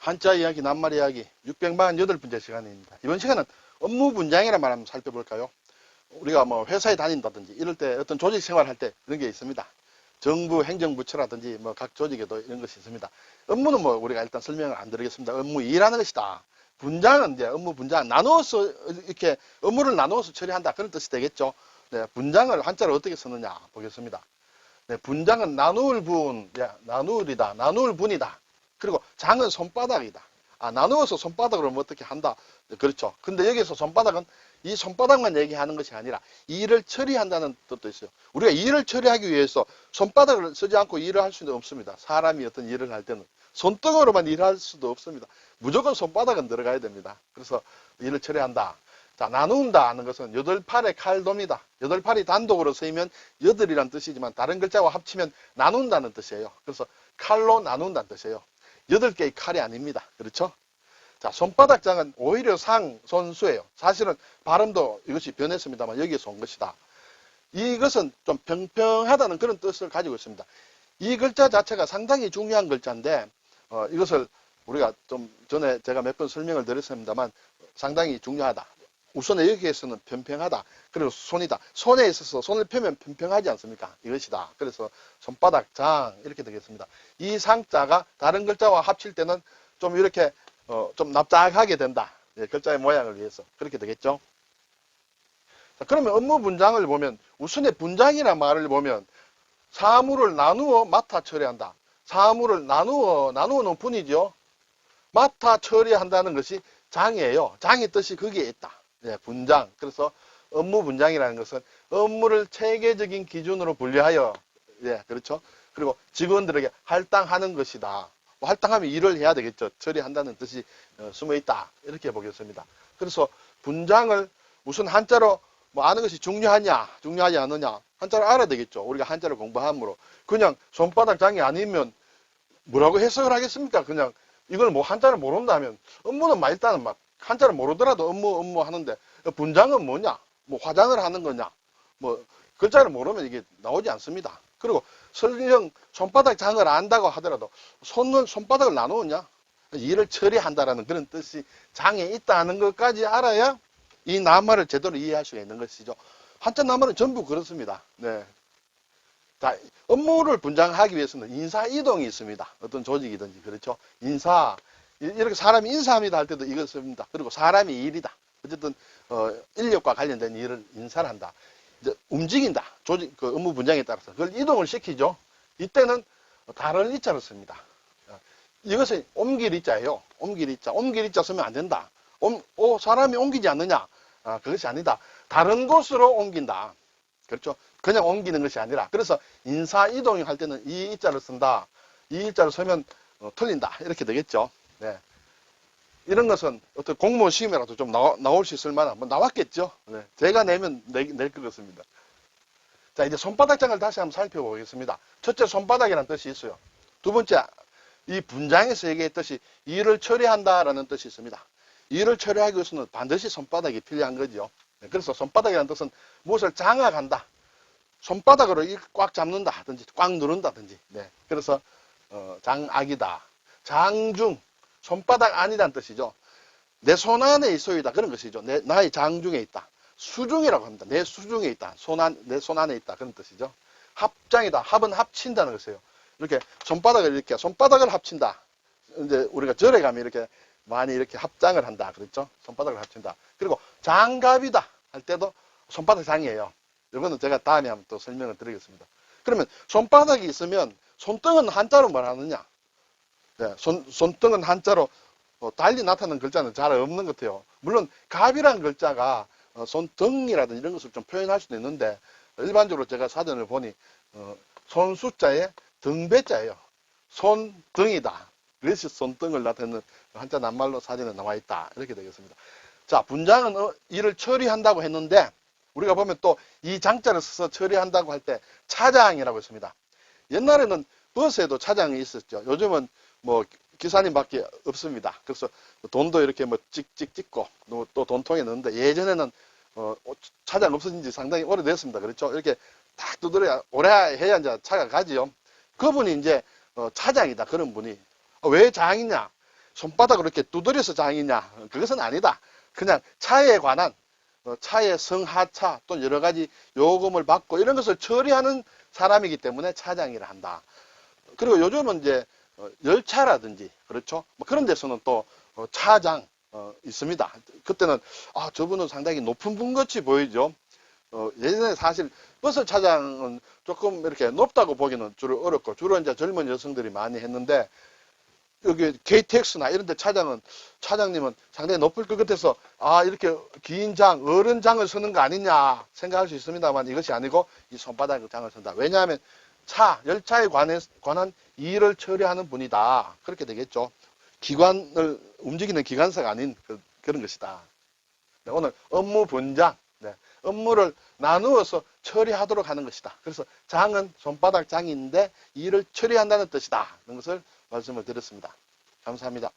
한자 이야기, 낱말 이야기 648번째 시간입니다. 이번 시간은 업무 분장이란 말 한번 살펴볼까요? 우리가 뭐 회사에 다닌다든지 이럴 때 어떤 조직 생활할 때 이런 게 있습니다. 정부 행정부처라든지 뭐 각 조직에도 이런 것이 있습니다. 업무는 뭐 우리가 일단 설명을 안 드리겠습니다. 업무 일하는 것이다. 분장은 이제 업무 분장 나누어서 이렇게 업무를 나누어서 처리한다 그런 뜻이 되겠죠. 네, 분장을 한자로 어떻게 쓰느냐 보겠습니다. 네, 분장은 나누을 분, 야, 나누을이다, 나누을 분이다. 그리고 장은 손바닥이다. 아, 나누어서 손바닥으로 뭐 어떻게 한다. 네, 그렇죠. 근데 여기서 손바닥은 이 손바닥만 얘기하는 것이 아니라 일을 처리한다는 뜻도 있어요. 우리가 일을 처리하기 위해서 손바닥을 쓰지 않고 일을 할 수는 없습니다. 사람이 어떤 일을 할 때는 손등으로만 일할 수도 없습니다. 무조건 손바닥은 들어가야 됩니다. 그래서 일을 처리한다. 자, 나눈다 하는 것은 여덟 팔의 칼도입니다. 여덟 팔이 단독으로 쓰이면 여덟이란 뜻이지만 다른 글자와 합치면 나눈다는 뜻이에요. 그래서 칼로 나눈다는 뜻이에요. 여덟 개의 칼이 아닙니다. 그렇죠? 자, 손바닥장은 오히려 상, 손수예요. 사실은 발음도 이것이 변했습니다만 여기에서 온 것이다. 이것은 좀 평평하다는 그런 뜻을 가지고 있습니다. 이 글자 자체가 상당히 중요한 글자인데 어, 이것을 우리가 좀 전에 제가 몇 번 설명을 드렸습니다만 상당히 중요하다. 우선에 여기에서는 평평하다. 그리고 손이다. 손에 있어서 손을 펴면 평평하지 않습니까? 이것이다. 그래서 손바닥 장 이렇게 되겠습니다. 이 상자가 다른 글자와 합칠 때는 좀 이렇게 어, 좀 납작하게 된다. 예, 글자의 모양을 위해서 그렇게 되겠죠. 자, 그러면 업무 분장을 보면 우선의 분장이라는 말을 보면 사물을 나누어 맡아 처리한다. 사물을 나누어 나누어는 분이죠. 맡아 처리한다는 것이 장이에요. 장의 뜻이 거기에 있다. 예, 분장. 그래서 업무 분장이라는 것은 업무를 체계적인 기준으로 분류하여 예, 그렇죠. 그리고 직원들에게 할당하는 것이다. 뭐 할당하면 일을 해야 되겠죠. 처리한다는 뜻이 어, 숨어 있다. 이렇게 보겠습니다. 그래서 분장을 우선 한자로 뭐 아는 것이 중요하냐, 중요하지 않느냐. 한자를 알아야 되겠죠. 우리가 한자를 공부함으로. 그냥 손바닥 장이 아니면 뭐라고 해석을 하겠습니까? 그냥 이걸 뭐 한자를 모른다면 업무는 막 일단은 막 한자를 모르더라도 업무 업무 하는데 분장은 뭐냐? 뭐 화장을 하는 거냐? 뭐 글자를 모르면 이게 나오지 않습니다. 그리고 설령 손바닥 장을 안다고 하더라도 손을 손바닥을 나누느냐? 일을 처리한다라는 그런 뜻이 장에 있다는 것까지 알아야 이 낱말을 제대로 이해할 수가 있는 것이죠. 한자 낱말은 전부 그렇습니다. 네. 자, 업무를 분장하기 위해서는 인사 이동이 있습니다. 어떤 조직이든지 그렇죠. 인사 이- 이렇게 사람이 인사합니다 할 때도 이걸 씁니다. 그리고 사람이 일이다. 어쨌든 어, 인력과 관련된 일을 인사를 한다. 이제 움직인다. 조직 그 업무 분장에 따라서 그걸 이동을 시키죠. 이때는 다른 이자를 씁니다. 어, 이것은 옮길 이자예요. 옮길 이자. 옮길 이자 쓰면 안 된다. 옮, 어, 사람이 옮기지 않느냐? 아, 그것이 아니다. 다른 곳으로 옮긴다. 그렇죠? 그냥 옮기는 것이 아니라 그래서 인사 이동을 할 때는 이 이자를 쓴다. 이 일자를 쓰면 어, 틀린다. 이렇게 되겠죠. 네. 이런 것은 어떤 공무원 시험이라도 좀 나와, 나올 수 있을 만한 뭐 나왔겠죠. 네. 제가 내면 내, 낼것 같습니다. 자 이제 손바닥장을 다시 한번 살펴보겠습니다. 첫째 손바닥이라는 뜻이 있어요. 두 번째 이 분장에서 얘기했듯이 일을 처리한다라는 뜻이 있습니다. 일을 처리하기 위해서는 반드시 손바닥이 필요한 거죠. 네, 그래서 손바닥이라는 뜻은 무엇을 장악한다. 손바닥으로 이꽉 잡는다든지 꽉 누른다든지. 네. 그래서 어, 장악이다. 장중 손바닥 안이란 뜻이죠. 내 손 안에 있어이다 그런 것이죠. 내 나의 장중에 있다. 수중이라고 합니다. 내 수중에 있다. 손 안, 내 손 안에 있다. 그런 뜻이죠. 합장이다. 합은 합친다는 것이에요. 이렇게 손바닥을 이렇게 손바닥을 합친다. 이제 우리가 절에 가면 이렇게 많이 이렇게 합장을 한다. 그랬죠? 손바닥을 합친다. 그리고 장갑이다 할 때도 손바닥 장이에요. 이거는 제가 다음에 한번 또 설명을 드리겠습니다. 그러면 손바닥이 있으면 손등은 한자로 말하느냐? 네, 손, 손등은 한자로 어, 달리 나타나는 글자는 잘 없는 것 같아요. 물론 갑이라는 글자가 어, 손등이라든지 이런 것을 좀 표현할 수도 있는데 일반적으로 제가 사전을 보니 어, 손수자에 등배자예요. 손등이다. 그래서 손등을 나타내는 한자 낱말로 사전에 나와 있다. 이렇게 되겠습니다. 자, 분장은 어, 일을 처리한다고 했는데 우리가 보면 또 이 장자를 써서 처리한다고 할 때 차장이라고 있습니다. 옛날에는 버스에도 차장이 있었죠. 요즘은 뭐 기사님밖에 없습니다. 그래서 돈도 이렇게 뭐 찍찍 찍고 또 돈통에 넣는데 예전에는 어, 차장 없어진 지 상당히 오래됐습니다. 그렇죠? 이렇게 딱 두드려야 오래 해야 이제 차가 가지요. 그분이 이제 어, 차장이다 그런 분이 어, 왜 장이냐? 손바닥으로 이렇게 두드려서 장이냐? 그것은 아니다. 그냥 차에 관한 어, 차의 성하차 또 여러 가지 요금을 받고 이런 것을 처리하는 사람이기 때문에 차장이라 한다. 그리고 요즘은 이제 어, 열차라든지 그렇죠. 뭐 그런 데서는 또 어, 차장 어, 있습니다. 그때는 아 저분은 상당히 높은 분 같이 보이죠. 어, 예전에 사실 버스 차장은 조금 이렇게 높다고 보기는 주로 어렵고 주로 이제 젊은 여성들이 많이 했는데 여기 KTX나 이런 데 차장은 차장님은 상당히 높을 것 같아서 아 이렇게 긴 장, 어른 장을 서는 거 아니냐 생각할 수 있습니다만 이것이 아니고 이 손바닥 장을 선다. 왜냐하면 차, 열차에 관해, 관한 일을 처리하는 분이다. 그렇게 되겠죠. 기관을 움직이는 기관사가 아닌 그, 런 것이다. 네, 오늘 업무 분장, 네, 업무를 나누어서 처리하도록 하는 것이다. 그래서 장은 손바닥 장인데 일을 처리한다는 뜻이다. 이런 것을 말씀을 드렸습니다. 감사합니다.